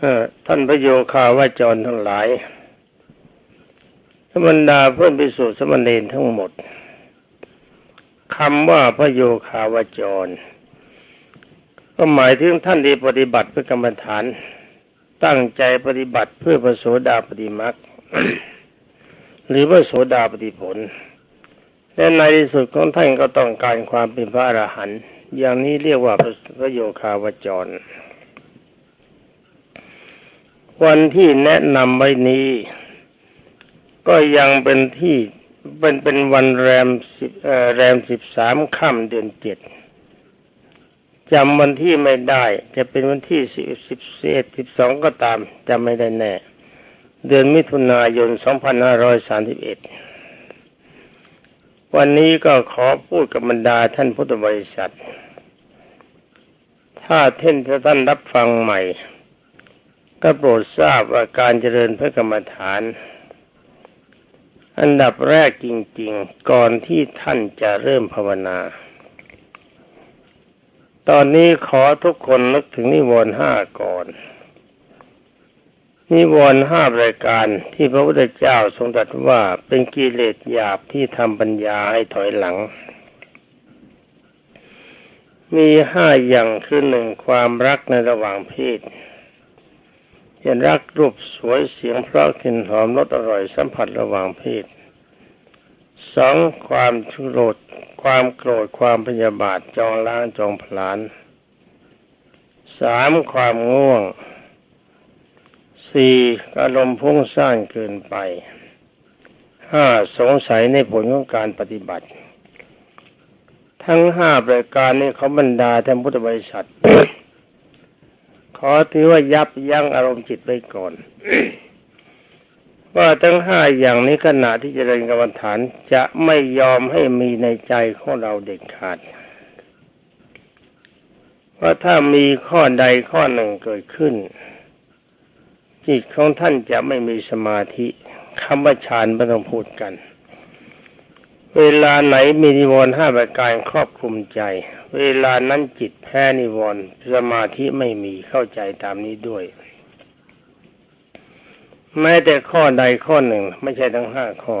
เออท่านพระโยคาวาจรทั้งหลายธรรมดาเพื่อนพิสุทธิสมณเณรทั้งหมดคำว่าพระโยคาวาจร ก็หมายถึงท่านที่ปฏิบัติเพื่อกรรมฐาน ตั้งใจปฏิบัติเพื่อพระโสดาปฏิมักหรือพระโสดาปฏิผล และในที่สุดของท่านก็ต้องการความเป็นพระอรหันต์อย่างนี้เรียกว่าพระโยคาวาจร วันที่แนะนำไว้นี้ ก็ยังเป็นที่เป็นเป็นวันแรมสิบแรมสิบสามค่ำเดือนเจ็ดจำวันที่ไม่ได้ จะเป็นวันที่สิบสิบเอ็ดสิบสองก็ตามจำไม่ได้แน่ เดือนมิถุนายนสองพันห้าร้อยสามสิบเอ็ดวันนี้ก็ขอพูดกับบรรดาท่านพุทธบริษัท ถ้าเท่นท่านรับฟังใหม่ ก็โปรดทราบว่าการเจริญพระกรรมฐาน อันดับแรกจริง ๆ ก่อนที่ท่านจะเริ่มภาวนา ตอนนี้ขอทุกคนนึกถึงนิวรณ์ห้าก่อน นิวรณ์ห้ารายการที่พระพุทธเจ้าทรงตรัสว่าเป็นกิเลสหยาบที่ทำปัญญาให้ถอยหลังมีห้าอย่างคือหนึ่งความรักในระหว่างเพศ จะรักรูปสวยเสียงเพราะกลิ่นหอมรสอร่อยสัมผัสระหว่างเพศสองความโกรธความโกรธความพยาบาทจองล้างจองผลาญสามความง่วงสี่อารมณ์พุ่งสร้างเกินไปห้าสงสัยในผลของการปฏิบัติ ทั้งห้าประการนี้เขาบรรดาท่านพุทธบริษัท ขอถือว่ายับยั้งอารมณ์จิตไว้ก่อนว่าทั้งห้าอย่างนี้ขณะที่จเจริญกรรมฐานจะไม่ยอมให้มีในใจของเราเด็ดขาดว่าถ้ามีข้อใดข้อหนึ่งเกิดขึ้น จิตของท่านจะไม่มีสมาธิคำว่าฌานไม่ต้องพูดกัน เวลาไหนมีนิวรณ์ห้าประการครอบคลุมใจ เวลานั้นจิตแพ้นิวรณ์สมาธิไม่มีเข้าใจตามนี้ด้วย แม้แต่ข้อใดข้อหนึ่ง ไม่ใช่ทั้งห้าข้อ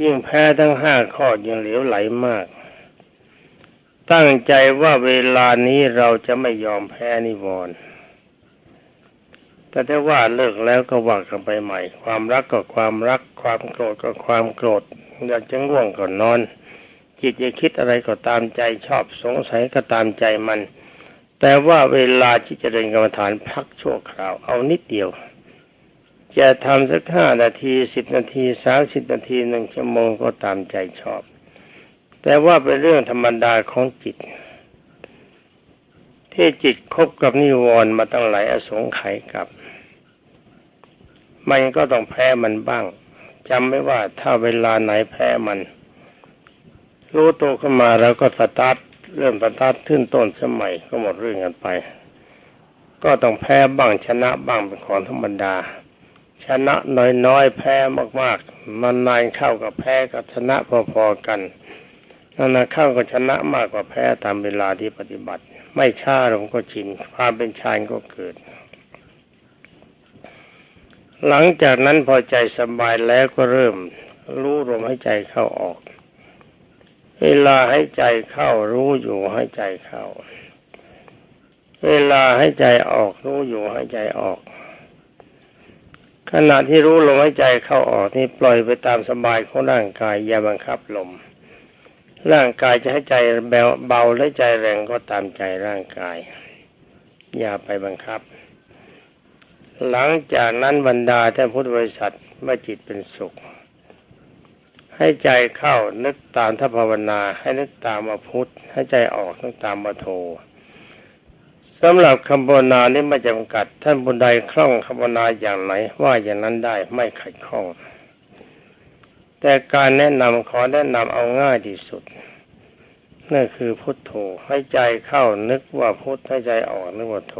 ยิ่งแพ้ทั้งห้าข้อยิ่งเหลวไหลมาก ตั้งใจว่าเวลานี้เราจะไม่ยอมแพ้นิวรณ์แต่ถ้าว่าเลิกแล้วก็ว่ากันไปใหม่ ความรักก็ความรัก ความโกรธก็ความโกรธ อยากจะง่วงก็นอน จิตจะคิดอะไรก็ตามใจชอบสงสัยก็ตามใจมัน แต่ว่าเวลาที่จะเดินกรรมฐานพักชั่วคราวเอานิดเดียว จะทำสักห้านาทีสิบนาทีสามสิบนาทีหนึ่งชั่วโมงก็ตามใจชอบ แต่ว่าเป็นเรื่องธรรมดาของจิตที่จิตคบกับนิวรณ์มาตั้งหลายอสงไขยกับ มันก็ต้องแพ้มันบ้าง จำไม่ว่าถ้าเวลาไหนแพ้มัน รู้ตัวขึ้นมาแล้วก็สตาร์ทเริ่มสตาร์ทขึ้นต้นสมัยก็หมดเรื่องกันไป ก็ต้องแพ้บ้างชนะบ้างเป็นของธรรมดา ชนะน้อยๆแพ้มากๆมันนานเข้ากับแพ้กับชนะพอๆกันนานเข้ากับชนะมากกว่าแพ้ตามเวลาที่ปฏิบัติ ไม่ช้าลงก็ชินความเป็นชายก็เกิด หลังจากนั้นพอใจสบายแล้วก็เริ่ม รู้ลมหายใจเข้าออก เวลาให้ใจเข้ารู้อยู่ให้ใจเข้า เวลาให้ใจออกรู้อยู่ให้ใจออก ขณะที่รู้ลมหายใจเข้าออกนี่ปล่อยไปตามสบายของร่างกายอย่าบังคับลม ร่างกายจะให้ใจเบาและใจแรงก็ตามใจร่างกาย อย่าไปบังคับ หลังจากนั้นบรรดาท่านพุทธบริษัทเมื่อจิตเป็นสุข ให้ใจเข้านึกตามทัพภาวนา ให้นึกตามมาพุทธให้ใจออกนึกตามมาโทสำหรับคำภาวนานี้ไม่จำกัด ท่านบุญใดคล่องคำภาวนาอย่างไหน ว่าอย่างนั้นได้ไม่ขัดข้อง แต่การแนะนำขอแนะนำเอาง่ายที่สุดนั่นคือพุทโธให้ใจเข้านึกว่าพุทธให้ใจออกนึกว่าโธ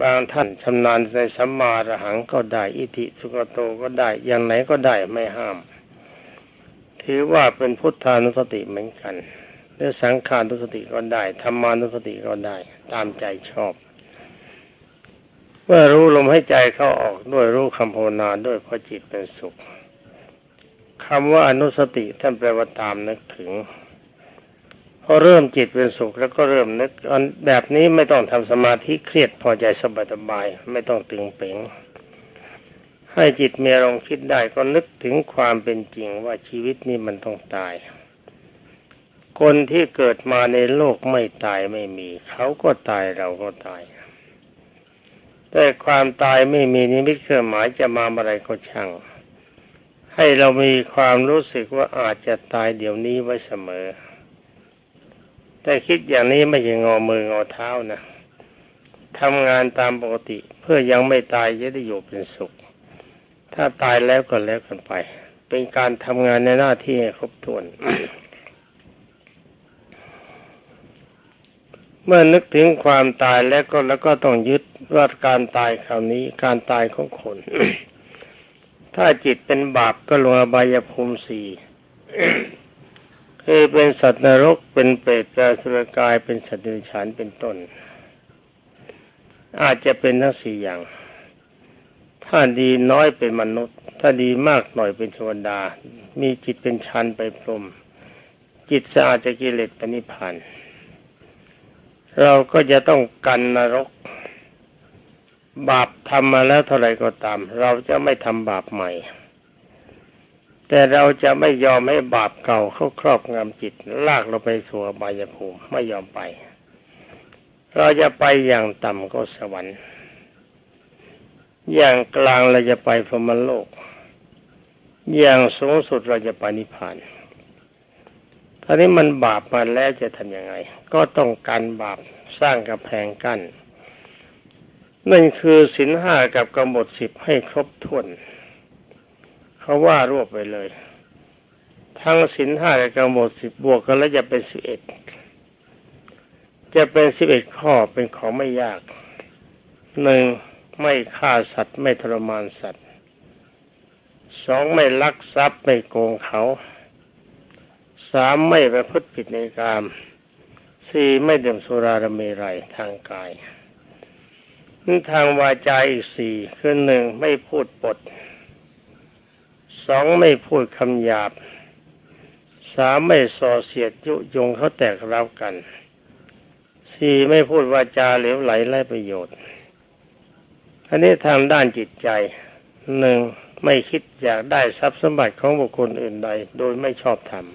บางท่านชำนาญในสัมมาระหังก็ได้ อิติสุกโตก็ได้ อย่างไหนก็ได้ไม่ห้าม ถือว่าเป็นพุทธานุสติเหมือนกันหรือสังขานุสติก็ได้ธรรมานุสติก็ได้ ตามใจชอบ เมื่อรู้ลมให้ใจเข้าออกด้วยรู้คำภาวนาด้วยเพราะจิตเป็นสุขคำว่าอนุสติท่านแปลว่าตามนึกถึง พอเริ่มจิตเป็นสุขแล้วก็เริ่มนึกอันแบบนี้ไม่ต้องทำสมาธิเครียดพอใจสบายสบายไม่ต้องตึงเป่งให้จิตมีอารมณ์คิดได้ก็นึกถึงความเป็นจริงว่าชีวิตนี้มันต้องตาย คนที่เกิดมาในโลกไม่ตายไม่มี เขาก็ตายเราก็ตาย แต่ความตายไม่มีนิมิตเครื่องหมายจะมาอะไรก็ช่าง ให้เรามีความรู้สึกว่าอาจจะตายเดี๋ยวนี้ไว้เสมอ แต่คิดอย่างนี้ไม่ใช่งอมืองอเท้านะทำงานตามปกติเพื่อยังไม่ตายจะได้อยู่เป็นสุข ถ้าตายแล้วก็แล้วกันไป เป็นการทำงานในหน้าที่ครบถ้วน เมื่อนึกถึงความตายแล้วก็แล้วก็ต้องยึดว่าการตายคราวนี้การตายของคน ถ้าจิตเป็นบาปก็ลงอบายภูมิสี่ คือเป็นสัตว์นรกเป็นเปรตเป็นสุรกายเป็นสัตว์เดรัจฉานเป็นต้น อาจจะเป็นทั้งสี่อย่าง ถ้าดีน้อยเป็นมนุษย์ ถ้าดีมากหน่อยเป็นเทวดา มีจิตเป็นชันไปพรหมจิตสะอาดจากกิเลสปณิพานธ์เราก็จะต้องกันนรก บาปทำมาแล้วเท่าไหร่ก็ตาม เราจะไม่ทำบาปใหม่ แต่เราจะไม่ยอมให้บาปเก่าเข้าครอบงำจิต ลากเราไปสู่อบายภูมิไม่ยอมไป เราจะไปอย่างต่ำก็สวรรค์ อย่างกลางเราจะไปพรหมโลก อย่างสูงสุดเราจะไปนิพพานตอนนี้มันบาปมาแล้วจะทำยังไง ก็ต้องการบาปสร้างกำแพงกั้นนั่นคือสินห้ากับกำหนดสิบให้ครบถ้วน เขาว่ารวบไปเลย ทั้งสินห้ากับกำหนดสิบบวกกันแล้วจะเป็นสิบเอ็ดจะเป็นสิบเอ็ดข้อเป็นของไม่ยากหนึ่งไม่ฆ่าสัตว์ไม่ทรมานสัตว์สองไม่ลักทรัพย์ไม่โกงเขาสามไม่ประพฤติผิดในกามสี่ไม่ดื่มสุราระเมรัยทางกายนี่ทางวาจาอีกสี่คือหนึ่งไม่พูดปด องไม่พูดคำหยาบสามไม่ส่อเสียดยุยงเขาแตกรับกันสี่ไม่พูดวาจาเหลวไหลไร้ประโยชน์ อันนี้ทางด้านจิตใจหนึ่งไม่คิดอยากได้ทรัพย์สมบัติของบุคคลอื่นใด โดยไม่ชอบธรรม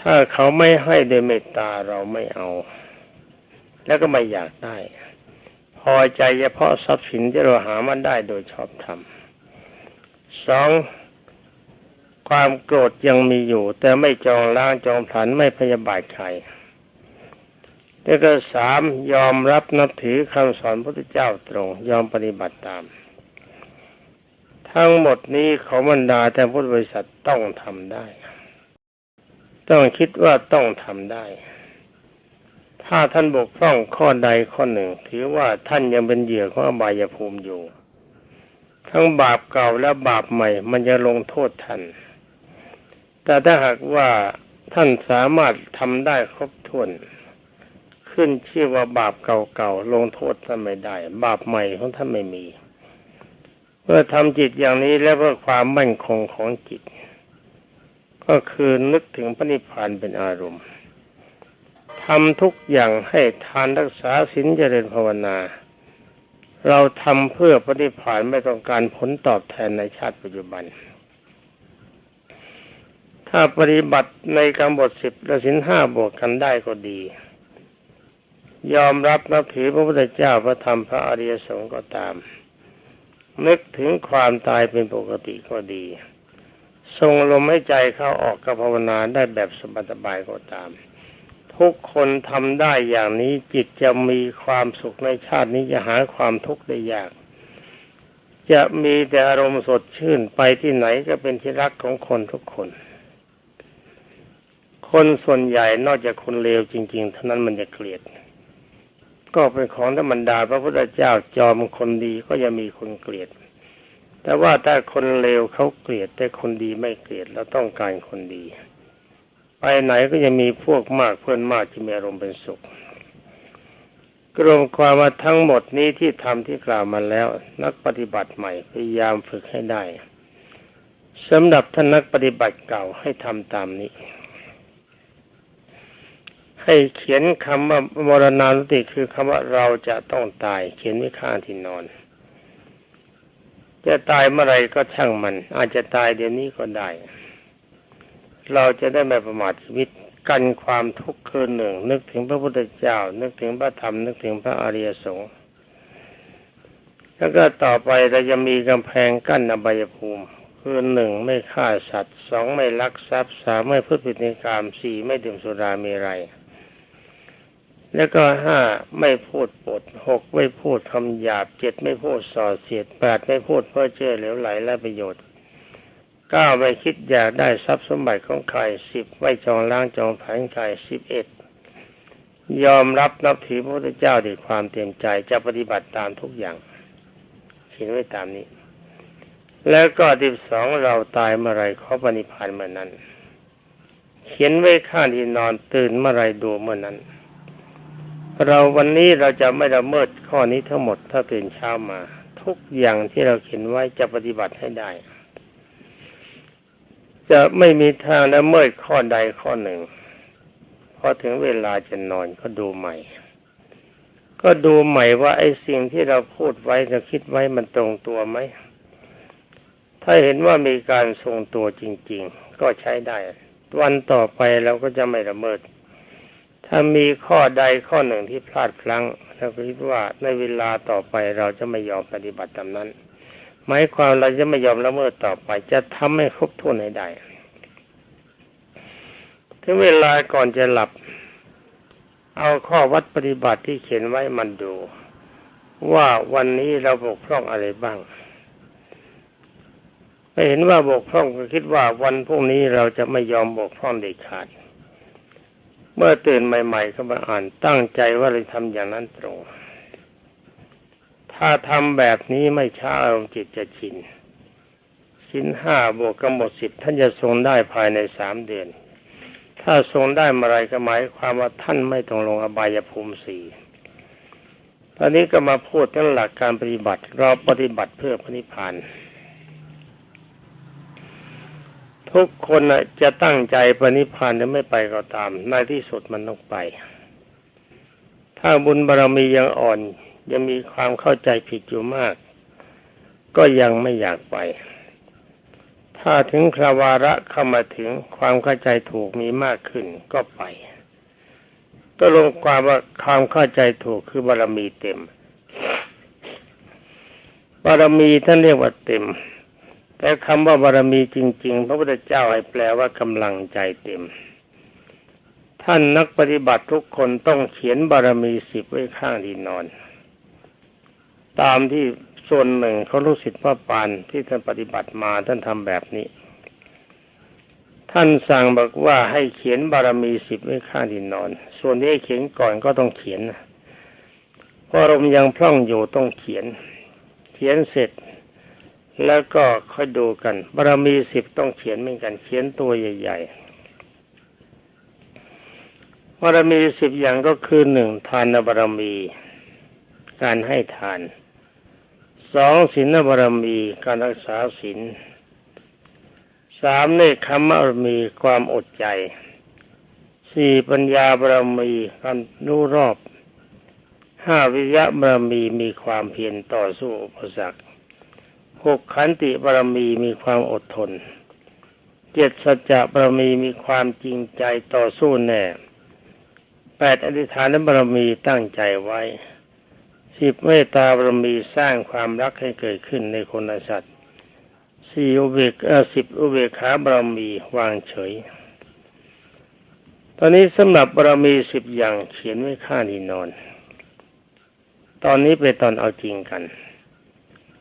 ถ้าเขาไม่ให้โดยเมตตาเราไม่เอา แล้วก็ไม่อยากได้ พอใจเฉพาะทรัพย์สินที่เราหามาได้โดยชอบธรรม สองความโกรธยังมีอยู่ แต่ไม่จองล้างจองผลันไม่พยาบาทใครแล้วก็สามยอมรับนับถือคำสอนพระพุทธเจ้าตรง ยอมปฏิบัติตาม ทั้งหมดนี้ของบรรดาแต่พุทธบริษัทต้องทำได้ ต้องคิดว่าต้องทำได้ ถ้าท่านบกพร่องข้อใดข้อหนึ่ง ถือว่าท่านยังเป็นเหยื่อของอบายภูมิอยู่ ทั้งบาปเก่าและบาปใหม่ มันจะลงโทษท่านแต่ถ้าหากว่าท่านสามารถทำได้ครบถ้วน ขึ้นชื่อว่าบาปเก่าๆลงโทษท่านไม่ได้ บาปใหม่ของท่านไม่มี เมื่อทำจิตอย่างนี้แล้วเพื่อความมั่นคงของจิต ก็คือนึกถึงพระนิพพานเป็นอารมณ์ทำทุกอย่างให้ทานรักษาศีลเจริญภาวนา เราทำเพื่อพระนิพพานไม่ต้องการผลตอบแทนในชาติปัจจุบัน ถ้าปฏิบัติในกำบทสิบและสินห้าบวกกันได้ก็ดี ยอมรับนับถือพระพุทธเจ้าพระธรรมพระอริยสงฆ์ก็ตาม นึกถึงความตายเป็นปกติก็ดี ทรงลมให้ใจเข้าออกกับภาวนาได้แบบสบายๆก็ตาม ทุกคนทำได้อย่างนี้จิตจะมีความสุขในชาตินี้จะหาความทุกข์ได้ยาก จะมีแต่อารมณ์สดชื่นไปที่ไหนก็เป็นที่รักของคนทุกคน คนส่วนใหญ่นอกจากคนเลวจริง ๆ เท่านั้นมันจะเกลียด ก็เป็นของธรรมดาพระพุทธเจ้าจอมคนดีก็ยังมีคนเกลียด แต่ว่าถ้าคนเลวเขาเกลียด แต่คนดีไม่เกลียดเราต้องการคนดี ไปไหนก็จะมีพวกมากเพื่อนมากที่มีอารมณ์เป็นสุขกรวมความว่าทั้งหมดนี้ที่ทำที่กล่าวมาแล้ว นักปฏิบัติใหม่พยายามฝึกให้ได้สำหรับท่านนักปฏิบัติเก่าให้ทำตามนี้ ให้เขียนคำว่ามรณานุติคือคำว่าเราจะต้องตาย เขียนไว้ข้างที่นอน จะตายเมื่อไรก็ช่างมัน อาจจะตายเดี๋ยวนี้ก็ได้ เราจะได้ไม่ประมาทชีวิตกันความทุกข์คืนหนึ่ง นึกถึงพระพุทธเจ้า นึกถึงพระธรรม นึกถึงพระอริยสงฆ์แล้วก็ต่อไปเราจะมีกำแพงกั้นอบายภูมิ คือหนึ่งไม่ฆ่าสัตว์สองไม่ลักทรัพย์สามไม่พูดผิดในกามสี่ไม่ดื่มสุรามีไร แล้วก็ห้าไม่พูดปดหกไม่พูดคำหยาบเจ็ดไม่พูดส่อเสียดแปดไม่พูดเพ้อเจ้อเหลวไหลและประโยชน์ เก้าไม่คิดอยากได้ทรัพย์สมบัติของใครสิบไม่จองล้างจองผันใครสิบเอ็ดยอมรับนับถือพระพุทธเจ้าด้วยความเต็มใจจะปฏิบัติตามทุกอย่างเขียนไว้ตามนี้ แล้วก็ที่สองเราตายเมื่อไรขอปณิพานเมื่อนั้น เขียนไว้ข้างที่นอนตื่นเมื่อไรดูเมื่อนั้น เราวันนี้เราจะไม่ละเมิดข้อนี้ทั้งหมดถ้าตื่นเช้ามา ทุกอย่างที่เราเขียนไว้จะปฏิบัติให้ได้ จะไม่มีทางละเมิดข้อใดข้อหนึ่งพอถึงเวลาจะนอนก็ดูใหม่ ก็ดูใหม่ว่าไอ้สิ่งที่เราพูดไว้เราคิดไว้มันตรงตัวไหม ถ้าเห็นว่ามีการทรงตัวจริง ๆ ก็ใช้ได้ วันต่อไปเราก็จะไม่ละเมิด ถ้ามีข้อใดข้อหนึ่งที่พลาดพลั้งเราคิดว่าในเวลาต่อไปเราจะไม่ยอมปฏิบัติตามนั้น หมายความเราจะไม่ยอมละเมิดต่อไป จะทำให้ครบถ้วนให้ได้ถึงเวลาก่อนจะหลับ เอาข้อวัดปฏิบัติที่เขียนไว้มันดู ว่าวันนี้เราบกพร่องอะไรบ้างไม่เห็นว่าบกพร่องก็คิดว่าวันพรุ่งนี้เราจะไม่ยอมบกพร่องเด็ดขาด เมื่อตื่นใหม่ๆก็มาอ่านตั้งใจว่าเราทำอย่างนั้นตรง ถ้าทำแบบนี้ไม่ช้าอารมณ์จิตจะชินสินห้าบวกกำหนดสิบท่านจะทรงได้ภายในสามเดือน ถ้าทรงได้เมื่อไรก็หมายความว่าท่านไม่ต้องลงอบายภูมิสี่ตอนนี้ก็มาพูดถึงหลักการปฏิบัติ เราปฏิบัติเพื่อพระนิพพานทุกคนจะตั้งใจปณิพานหรือไม่ไปก็ตาม ในที่สุดมันต้องไป ถ้าบุญบารรมียังอ่อน ยังมีความเข้าใจผิดอยู่มาก ก็ยังไม่อยากไป ถ้าถึงคราวาระเข้ามาถึงความเข้าใจถูกมีมากขึ้นก็ไป ก็ลงความว่าความเข้าใจถูกคือบารมีเต็มบารมีท่านเรียกว่าเต็ม แต่คำว่าบารมีจริง ๆ พระพุทธเจ้าให้แปลว่ากำลังใจเต็ม ท่านนักปฏิบัติทุกคนต้องเขียนบารมีสิบไว้ข้างที่นอน ตามที่ส่วนหนึ่งเขาลูกศิษย์พระปานที่ท่านปฏิบัติมาท่านทำแบบนี้ ท่านสั่งบอกว่าให้เขียนบารมีสิบไว้ข้างที่นอน ส่วนที่ให้เขียนก่อนก็ต้องเขียนเพราะลมยังพร่องอยู่ต้องเขียน เขียนเสร็จ แล้วก็ค่อยดูกันบารมีสิบต้องเขียนเหมือนกัน เขียนตัวใหญ่ๆบารมีสิบอย่างก็คือหนึ่งทานบารมี การให้ทาน สองศีลบารมีการรักษาศีลสามเนคขมารมีความอดใจสี่ปัญญาบารมีการรู้รอบห้าวิยะบารมีมีความเพียรต่อสู้อุปสรรคหกขันติบารมีมีความอดทนเจ็ดสัจจะบารมีมีความจริงใจต่อสู้แน่แปดอธิษฐานบารมีตั้งใจไว้ สิบเมตตาบารมีสร้างความรักให้เกิดขึ้นในคนและสัตว์สี่อุเบกสิบอุเบกขาบารมีวางเฉย ตอนนี้สำหรับบารมีสิบอย่างเขียนไว้ข้างที่นอน ตอนนี้ไปตอนเอาจริงกัน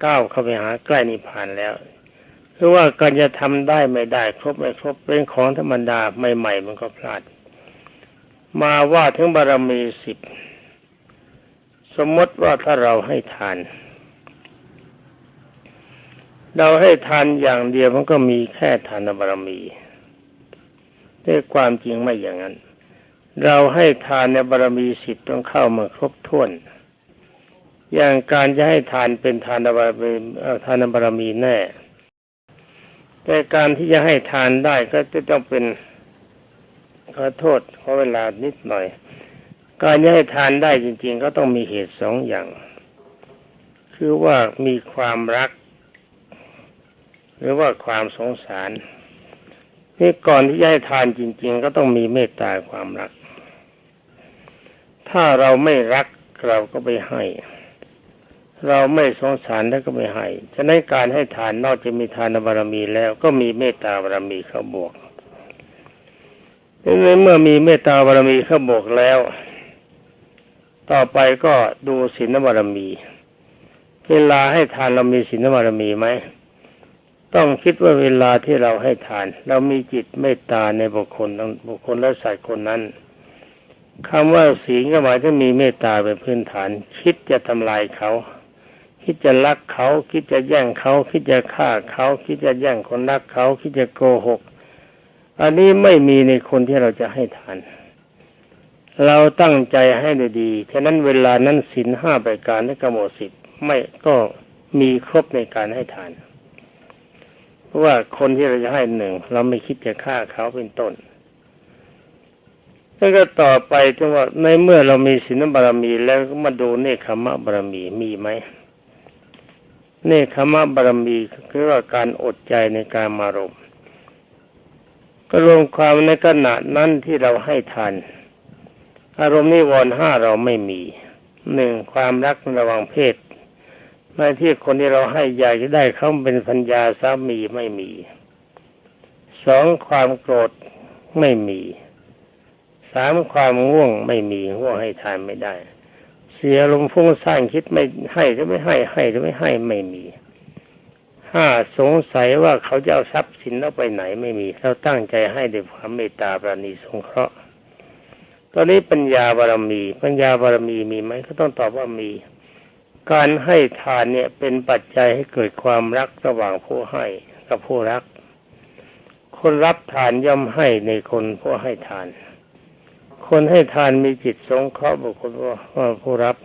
ก้าวเข้าไปหาใกล้นิพพานแล้วคือว่าการจะทำได้ไม่ได้ ครบไม่ครบเป็นของธรรมดาใหม่ ๆ มันก็พลาด มาว่าถึงบารมีสิบ สมมติว่าถ้าเราให้ทาน เราให้ทานอย่างเดียวมันก็มีแค่ทานบารมีแต่ความจริงไม่อย่างนั้น เราให้ทานในบารมีสิทธิ์ต้องเข้ามาครบถ้วน อย่างการจะให้ทานเป็นทานบารมีทานบารมีแน่ แต่การที่จะให้ทานได้ก็จะต้องเป็นขอโทษขอเวลานิดหน่อย การจะให้ทานได้จริง ๆ ก็ต้องมีเหตุสองอย่าง คือว่ามีความรัก หรือว่าความสงสารนี่ก่อนที่จะให้ทานจริง ๆ ก็ต้องมีเมตตาความรัก ถ้าเราไม่รักเราก็ไปให้ เราไม่สงสารแล้วก็ไม่ให้ ฉะนั้นการให้ทานนอกจากมีทานบารมีแล้ว ก็มีเมตตาบารมีเข้าบวกดังนั้นเมื่อมีเมตตาบารมีเข้าบวกแล้ว ต่อไปก็ดูศีลบารมี เวลาให้ทานเรามีศีลบารมีไหมต้องคิดว่าเวลาที่เราให้ทาน เรามีจิตเมตตาในบุคคลบุคคลและสัตว์คนนั้นคำว่าศีลก็หมายถึงมีเมตตาเป็นพื้นฐาน คิดจะทำลายเขา คิดจะลักเขา คิดจะแย่งเขา คิดจะฆ่าเขา คิดจะแย่งคนรักเขา คิดจะโกหก อันนี้ไม่มีในคนที่เราจะให้ทาน เราตั้งใจให้ดีๆฉะนั้นเวลานั้นศีลห้าประการและกำหนดสิทธิ์ไม่ก็มีครบในการให้ทาน เพราะว่าคนที่เราจะให้หนึ่งเราไม่คิดจะฆ่าเขาเป็นต้นแล้วก็ต่อไปถึงว่าในเมื่อเรามีศีลบารมีแล้วก็มาดูเนคขมะบารมีมีไหมเนคขมะบารมีคือว่าการอดใจในการมารมณ์ก็รวมความในขณะนั้นที่เราให้ทาน อารมณ์นิวรณ์ห้าเราไม่มีหนึ่งความรักระหว่างเพศไม่ที่คนที่เราให้อยากจะได้เขาเป็นพัญญาสามีไม่มีสองความโกรธไม่มีสามความง่วงไม่มีง่วงให้ทานไม่ได้ เสียลมณ์ฟุ้งซ่านคิดไม่ให้หรือไม่ให้ให้หรือไม่ให้ไม่มีห้าสงสัยว่าเขาจะเอาทรัพย์สินเราไปไหนไม่มีเราตั้งใจให้ด้วยความเมตตาปราณีสงเคราะห์ ตอนนี้ปัญญาบารมี ปัญญาบารมีมีไหมก็ต้องตอบว่ามี การให้ทานเนี่ยเป็นปัจจัยให้เกิดความรักระหว่างผู้ให้กับผู้รัก คนรับทานย่อมให้ในคนผู้ให้ทาน คนให้ทานมีจิตสงเคราะห์บุคคลว่าผู้รับ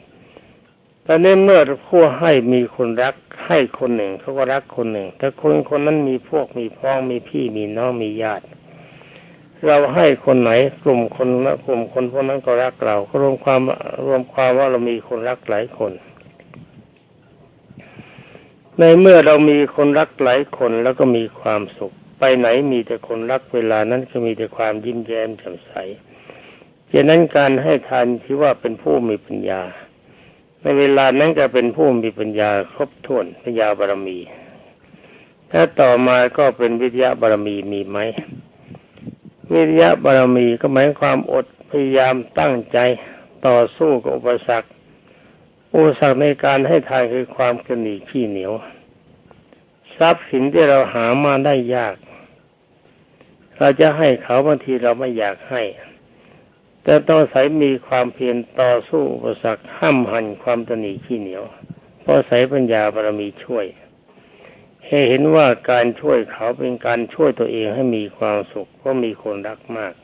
ตอนนี้เมื่อผู้ให้มีคนรักให้คนหนึ่งเขาก็รักคนหนึ่ง แต่คนคนนั้นมีพวกมีพ้องมีพี่มีน้องมีญาติ เราให้คนไหนกลุ่มคนละกลุ่มคนพวกนั้นก็รักเราก็รวมความรวมความว่าเรามีคนรักหลายคน ในเมื่อเรามีคนรักหลายคนแล้วก็มีความสุข ไปไหนมีแต่คนรักเวลานั้นก็มีแต่ความยิ้มแย้มแจ่มใสฉะนั้นการให้ทานที่ว่าเป็นผู้มีปัญญา ในเวลานั้นก็เป็นผู้มีปัญญาครบถ้วนปัญญาบารมีถ้าต่อมาก็เป็นวิทยาบารมีมีไหม วิทยาบารมีก็หมายความอดพยายามตั้งใจต่อสู้กับอุปสรรค อุปสรรคในการให้ทานคือความกระหนีขี้เหนียว ทรัพย์สินที่เราหามาได้ยาก เราจะให้เขาบางทีเราไม่อยากให้ แต่ต้องใส่มีความเพียรต่อสู้อุปสรรคห้ามหันความตนีขี้เหนียวเพราะใส่ปัญญาบารมีช่วย ให้เห็นว่าการช่วยเขาเป็นการช่วยตัวเองให้มีความสุขเพราะมีคนรักมาก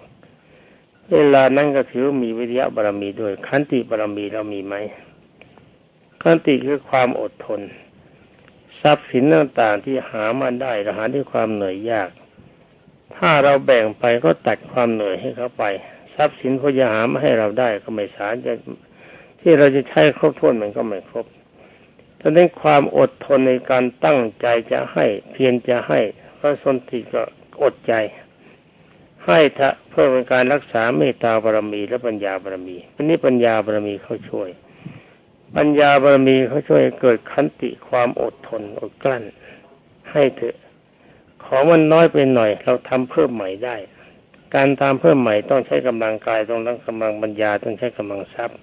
เวลานั้นก็ถือมีวิทยาบารมีด้วยขันติบารมีเรามีไหมขันติคือความอดทน ทรัพย์สินต่างๆที่หามาได้เราหาด้วยความเหนื่อยยาก ถ้าเราแบ่งไปก็ตัดความเหนื่อยให้เขาไป ทรัพย์สินเขาจะหามาให้เราได้ก็ไม่สารจะที่เราจะใช้ครบถ้วนมันก็ไม่ครบ ดังนั้นความอดทนในการตั้งใจจะให้เพียรจะให้พระสนติก็อดใจ ให้ทะเพื่อเป็นการรักษาเมตตาบารมีและปัญญาบารมีอันนี้ปัญญาบารมีเขาช่วย ปัญญาบารมีเขาช่วยเกิดขันติความอดทนอดกลั้น ให้เถอะ ของมันน้อยไปหน่อย เราทำเพิ่มใหม่ได้ การตามเพิ่มใหม่ต้องใช้กำลังกายต้องใช้กำลังปัญญาต้องใช้กำลังทรัพย์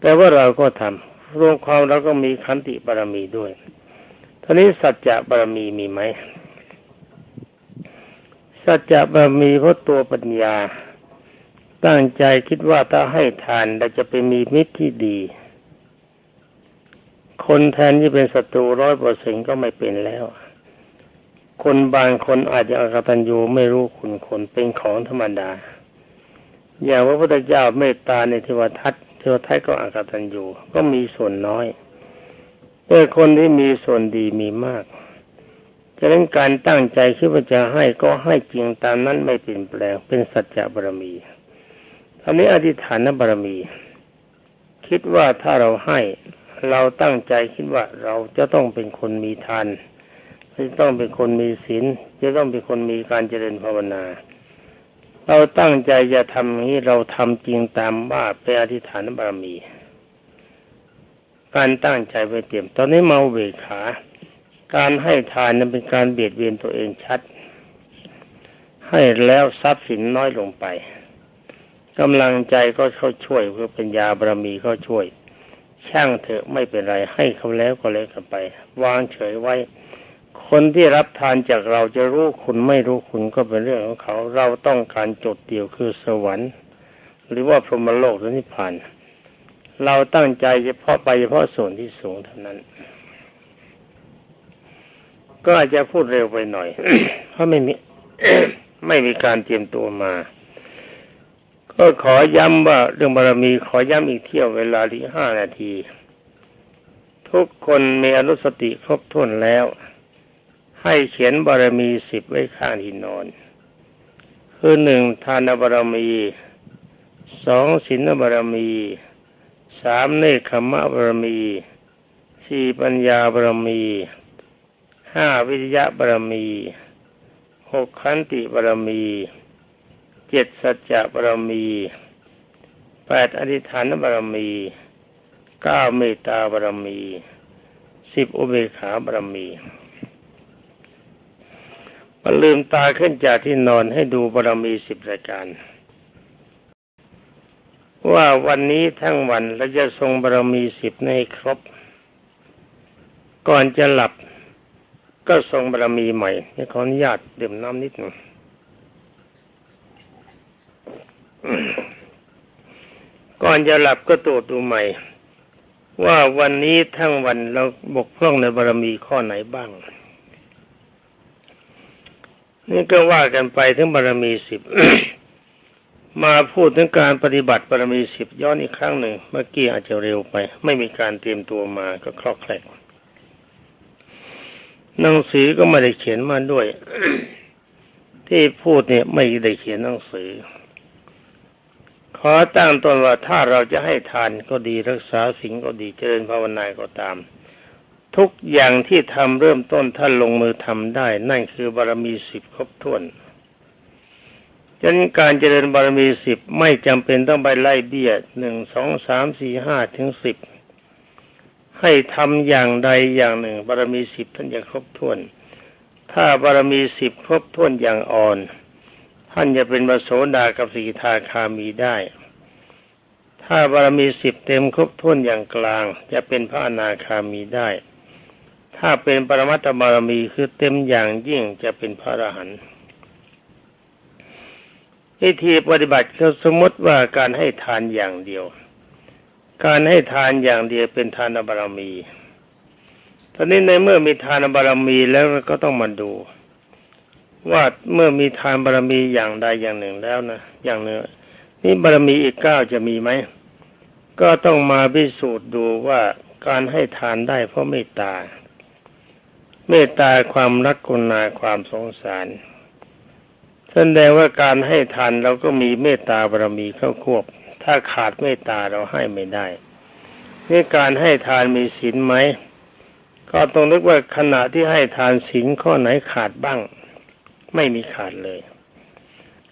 แต่ว่าเราก็ทำ รวมความเราก็มีขันติบารมีด้วยทีนี้สัจจะบารมีมีไหมสัจจะบารมีเพราะตัวปัญญา ตั้งใจคิดว่าถ้าให้ทานเราจะไปมีมิตรที่ดี คนแทนที่เป็นศัตรูร้อยเปอร์เซ็นก็ไม่เป็นแล้ว คนบางคนอาจจะอกตัญญูไม่รู้คุณคนเป็นของธรรมดา อย่างพระพุทธเจ้าเมตตาในเทวทัต เทวทัตก็อากตันอยู่ก็มีส่วนน้อย แต่คนที่มีส่วนดีมีมากฉะนั้นการตั้งใจคิดว่าจะให้ก็ให้จริงตามนั้นไม่เปลี่ยนแปลงเป็นสัจจะบารมีอันนี้อธิษฐานบารมี คิดว่าถ้าเราให้เราตั้งใจคิดว่าเราจะต้องเป็นคนมีทานจะต้องเป็นคนมีศีลจะต้องเป็นคนมีการเจริญภาวนา เราตั้งใจจะทำนี้เราทำจริงตามว่าเป็นอธิษฐานบารมี การตั้งใจไปเตรียม ตอนนี้เมาเบขา การให้ทานนั้นเป็นการเบียดเบียนตัวเองชัด ให้แล้วทรัพย์สินน้อยลงไปกำลังใจก็เข้าช่วยเพื่อปัญญาบารมีเข้าช่วย ช่างเถอะไม่เป็นไรให้เขาแล้วก็แล้วกันไป วางเฉยไว้ คนที่รับทานจากเราจะรู้คุณไม่รู้คุณก็เป็นเรื่องของเขา เราต้องการจดเดียวคือสวรรค์ หรือว่าพรหมโลกหรือนิพพาน เราตั้งใจเฉพาะไปเฉพาะส่วนที่สูงเท่านั้น ก็อาจจะพูดเร็วไปหน่อย เพราะไม่มีไม่มีการเตรียมตัวมา ก็ขอย้ำว่าเรื่องบารมีขอย้ำอีกเที่ยวเวลาที่ห้านาที ทุกคนมีอนุสติครบถ้วนแล้ว ให้เขียนบารมีสิบไว้ข้างที่นอน คือหนึ่งทานบารมีสองศีลบารมีสามเนคขมะบารมีสี่ปัญญาบารมีห้าวิทยะบารมีหกขันติบารมีเจ็ดสัจจะบารมีแปดอธิษฐานบารมีเก้าเมตตาบารมีสิบอุเบกขาบารมี ลืมตาขึ้นจากที่นอนให้ดูบารมีสิบรายการ ว่าวันนี้ทั้งวันเราจะทรงบารมีสิบในครบ ก่อนจะหลับก็ทรงบารมีใหม่ขออนุญาตดื่มน้ำนิดหนึ่งก่อนจะหลับก็ตรวจดูใหม่ ว่าวันนี้ทั้งวันเราบกพร่องในบารมีข้อไหนบ้าง นี่ก็ว่ากันไปถึงบารมีสิบมาพูดถึงการปฏิบัติบารมีสิบย้อนอีกครั้งหนึ่ง เมื่อกี้อาจจะเร็วไป ไม่มีการเตรียมตัวมาก็คลอกแคลกหนังสือก็ไม่ได้เขียนมาด้วย ที่พูดเนี่ยไม่ได้เขียนหนังสือ ขอตั้งตนว่าถ้าเราจะให้ทานก็ดีรักษาสิ่งก็ดีเจริญภาวนาก็ตาม ทุกอย่างที่ทำเริ่มต้นท่านลงมือทำได้ นั่นคือบารมีสิบครบถ้วนฉะนั้นการเจริญบารมีสิบไม่จำเป็นต้องไปไล่เบี้ยหนึ่งสองสามสี่ห้าถึงสิบให้ทำอย่างใดอย่างหนึ่ง บารมีสิบท่านจะครบถ้วน ถ้าบารมีสิบครบถ้วนอย่างอ่อน ท่านจะเป็นพระโสดากับสีทาคามีได้ ถ้าบารมีสิบเต็มครบถ้วนอย่างกลาง จะเป็นพระอนาคามีได้ ถ้าเป็นปรมัตถบารมีคือเต็มอย่างยิ่งจะเป็นพระอรหันต์วิธีปฏิบัติก็สมมติว่าการให้ทานอย่างเดียว การให้ทานอย่างเดียวเป็นทานบารมีตอนนี้ในเมื่อมีทานบารมีแล้วก็ต้องมาดู ว่าเมื่อมีทานบารมีอย่างใดอย่างหนึ่งแล้วนะอย่างหนึ่งนี่บารมีอีกเก้าจะมีไหมก็ต้องมาพิสูจน์ดูว่าการให้ทานได้เพราะเมตตา เมตตาความรักกุณาความสงสารแสดงว่าการให้ทานเราก็มีเมตตาบารมีเข้าควบ ถ้าขาดเมตตาเราให้ไม่ได้นี่การให้ทานมีศีลไหมก็ต้องนึกว่าขณะที่ให้ทานศีลข้อไหนขาดบ้าง ไม่มีขาดเลย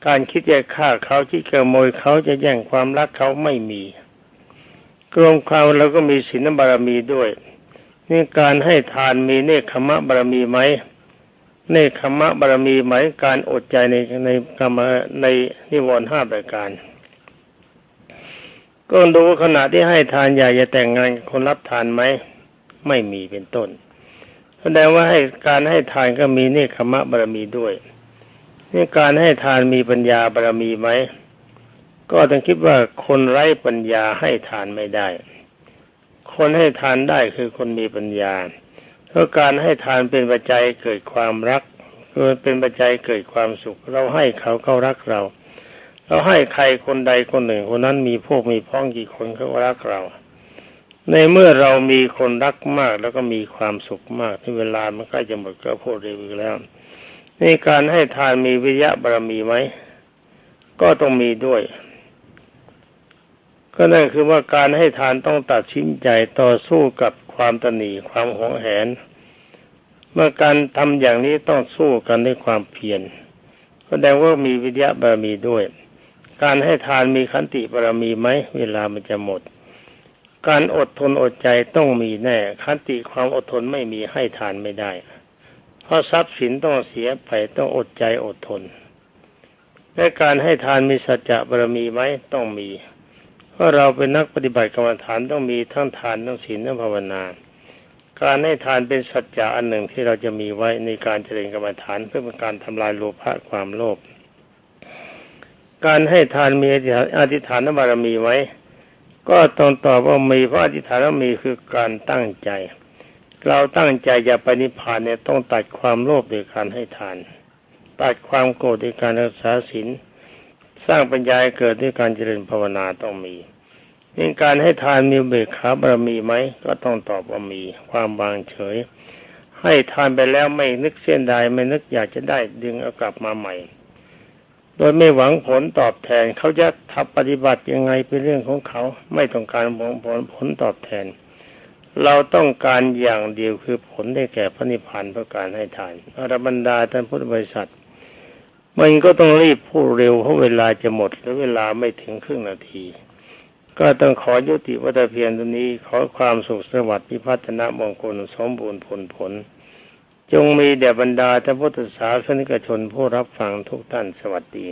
การคิดจะฆ่าเขาคิดขโมยเขาจะแย่งความรักเขาไม่มีกรมความเราก็มีศีลบารมีด้วย นี่การให้ทานมีเนคขมะบารมีไหมเนคขมะบารมีไหมการอดใจในในกรรมในนิวรณ์ห้าประการ ก็ดูขณะที่ให้ทานอยากจะแต่งงานคนรับทานไหมไม่มีเป็นต้น แสดงว่าให้การให้ทานก็มีเนคขมะบารมีด้วยนี่การให้ทานมีปัญญาบารมีไหมก็ต้องคิดว่าคนไร้ปัญญาให้ทานไม่ได้ คนให้ทานได้คือคนมีปัญญาเพราะการให้ทานเป็นปัจจัยเกิดความรักเกิดเป็นปัจจัยเกิดความสุข เราให้เขาเขารักเรา เราให้ใครคนใดคนหนึ่งคนนั้นมีพวกมีพ้องกี่คนเขารักเรา ในเมื่อเรามีคนรักมากแล้วก็มีความสุขมากที่เวลามันใกล้จะหมดก็พูดเร็วอีกแล้วในการให้ทานมีวิริยะบารมีไหมก็ต้องมีด้วย ก็นั่นคือว่าการให้ทานต้องตัดสินใจต่อสู้กับความตนีความหวงแหน เมื่อการทำอย่างนี้ต้องสู้กันด้วยความเพียรก็แสดงว่ามีวิทยาบารมีด้วย การให้ทานมีขันติบารมีไหมเวลามันจะหมด การอดทนอดใจต้องมีแน่ ขันติความอดทนไม่มีให้ทานไม่ได้ เพราะทรัพย์สินต้องเสียไปต้องอดใจอดทนและการให้ทานมีสัจจะบารมีไหมต้องมี เพราะเราเป็นนักปฏิบัติกรรมฐานต้องมีทั้งทานทั้งศีลทั้งภาวนา การให้ทานเป็นสัจจะอันหนึ่งที่เราจะมีไว้ในการเจริญกรรมฐานเพื่อเป็นการทำลายโลภะความโลภการให้ทานมีอธิษฐานบารมีไหมก็ต้องตอบว่ามีเพราะอธิษฐานมีคือการตั้งใจ เราตั้งใจจะไปนิพพานเนี่ยต้องตัดความโลภโดยการให้ทาน ตัดความโกรธด้วยการรักษาศีล สร้างปัญญาเกิดด้วยการเจริญภาวนาต้องมีนี่การให้ทานมีเบิกขาบารมีไหมก็ต้องตอบว่ามีความบางเฉย ให้ทานไปแล้วไม่นึกเส้นใดไม่นึกอยากจะได้ดึงเอากลับมาใหม่ โดยไม่หวังผลตอบแทนเขาจะทำปฏิบัติยังไงเป็นเรื่องของเขาไม่ต้องการผลผลผลตอบแทน เราต้องการอย่างเดียวคือผลได้แก่พระนิพพานเพราะการให้ทานอรบรรดาท่านพุทธบริษัท มันก็ต้องรีบพูดเร็วเพราะเวลาจะหมดและเวลาไม่ถึงครึ่งนาที ก็ต้องขอยุติวัตเพียรตัวนี้ขอความสุขสวัสดิ์พิพัฒนามงคลสมบูรณ์ผลผล จงมีแด่บรรดาท่านพุทธศาสนิกชนผู้รับฟังทุกท่านสวัสดี